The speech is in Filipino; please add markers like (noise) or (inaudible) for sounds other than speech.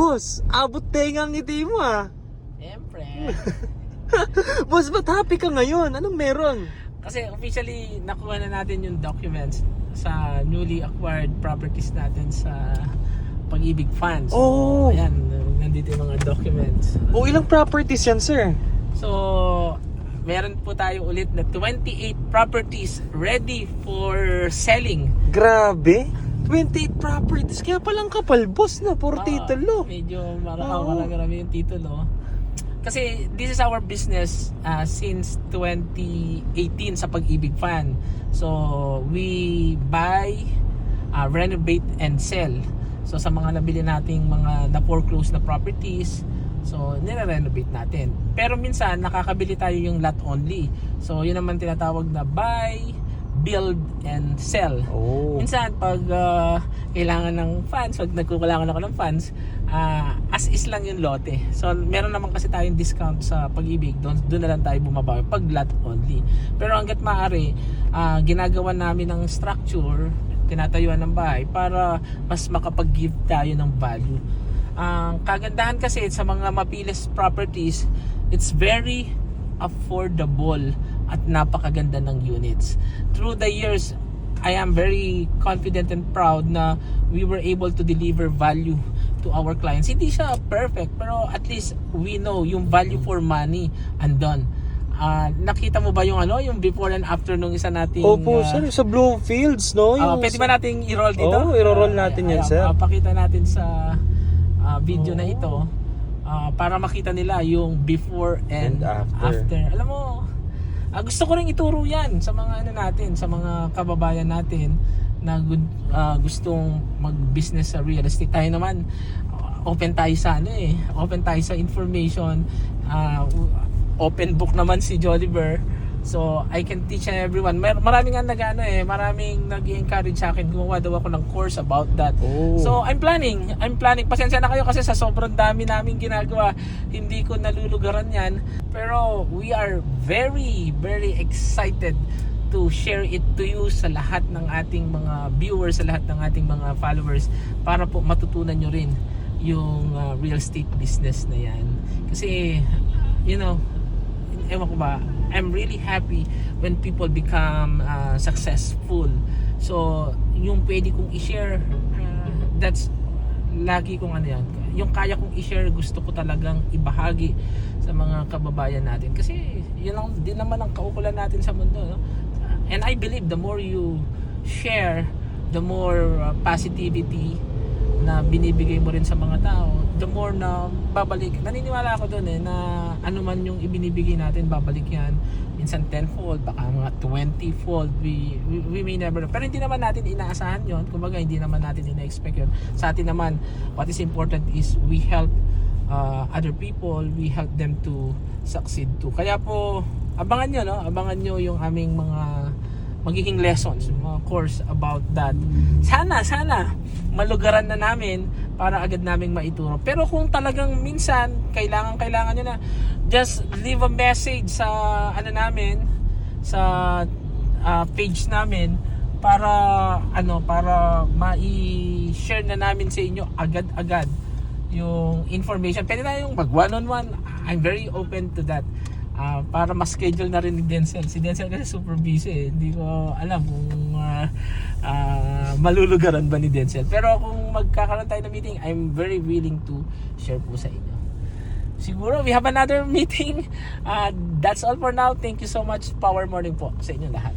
Boss, abot tenga ang ngiti mo ah. Siyempre. (laughs) Boss, ba't happy ka ngayon? Anong meron? Kasi officially, nakuha na natin yung documents sa newly acquired properties natin sa Pag-ibig Funds. Oh. ayan, nandito yung mga documents. O ilang properties yan, sir? So, meron po tayo ulit na 28 properties ready for selling. Grabe. 28 properties. Kaya palang kapal, boss na. Ah, titulo. Medyo mara Oo. marami yung titulo. Kasi this is our business uh, since 2018 sa Pag-ibig Fund. So, we buy, uh, renovate, and sell. So, sa mga nabili nating mga na-foreclose na properties, so, nire-renovate natin. Pero minsan, nakakabili tayo yung lot only. So, yun naman tinatawag na buy, build, and sell. Oh. Minsan, pag ah, kailangan ng funds, pag nagkukulangan ako ng funds, ah, as is lang yung lote. So, meron naman kasi tayong discount sa pag-ibig. Doon, doon na lang tayo bumabawi pag lot only. Pero hanggat maaari, ah, ginagawa namin ng structure, tinatayuan ng bahay para mas makapag-give tayo ng value. Ang kagandahan kasi sa mga mapilis properties, it's very affordable at napakaganda ng units. Through the years, I am very confident and proud na we were able to deliver value to our clients. Hindi siya perfect, pero at least we know yung value for money andon. Ah, nakita mo ba yung ano, yung before and after nung isa nating Opo, ah, sir. Sa Bloomfields, no? Ah, Yung pwede ba nating i-roll dito? Oo, i-roll natin yan, Ah, sir. ah, pakita natin sa ah, video na Oo. ito ah, para makita nila yung before and, And after. Alam mo, ah, gusto ko rin ituro yan sa mga ano natin, sa mga kababayan natin na ah, gustong mag-business sa real estate. Tayo naman, open tayo sa ano eh, open tayo sa information. ah, open book naman si Jolliver. So, I can teach everyone. Mer maraming nga nag-ano eh, maraming nag-encourage sa akin. Gumawa daw ako ng course about that. Oh. So, I'm planning. I'm planning. Pasensya na kayo kasi sa sobrang dami namin ginagawa, hindi ko nalulugaran yan. Pero, we are very, very excited to share it to you sa lahat ng ating mga viewers, sa lahat ng ating mga followers para po matutunan nyo rin yung uh, real estate business na yan. Kasi, you know, ewan ko ba, I'm really happy when people become uh, successful. So, yung pwede kong i-share, uh, that's lagi kong ano yan. Yung kaya kong i-share, gusto ko talagang ibahagi sa mga kababayan natin. Kasi, yun lang din naman ang kaukulan natin sa mundo. No? And I believe the more you share, the more uh, positivity na binibigay mo rin sa mga tao, the more na babalik. Naniniwala ako doon eh na ano man yung ibinibigay natin, babalik yan. Minsan 10-fold, baka mga 20-fold. We, we, we may never know. Pero hindi naman natin inaasahan yon Kumbaga, hindi naman natin ina-expect yun. Sa atin naman, what is important is we help uh, other people, we help them to succeed too. Kaya po, abangan nyo, no? Abangan nyo yung aming mga magiging lessons, mga course about that. Sana, sana, malugaran na namin para agad naming maituro. Pero kung talagang minsan, kailangan, kailangan nyo na, just leave a message sa, ano namin, sa ah, page namin, para, ano, para mai-share na namin sa inyo agad-agad yung information. Pwede na yung mag one-on-one. I'm very open to that. Ah, para ma-schedule na rin ni Denzel. Si Denzel kasi super busy eh. Hindi ko alam kung ah, ah, malulugaran ba ni Denzel. Pero kung magkakaroon tayo ng meeting, I'm very willing to share po sa inyo. Siguro we have another (laughs) meeting. Ah, that's all for now. Thank you so much. Power morning po sa inyo lahat.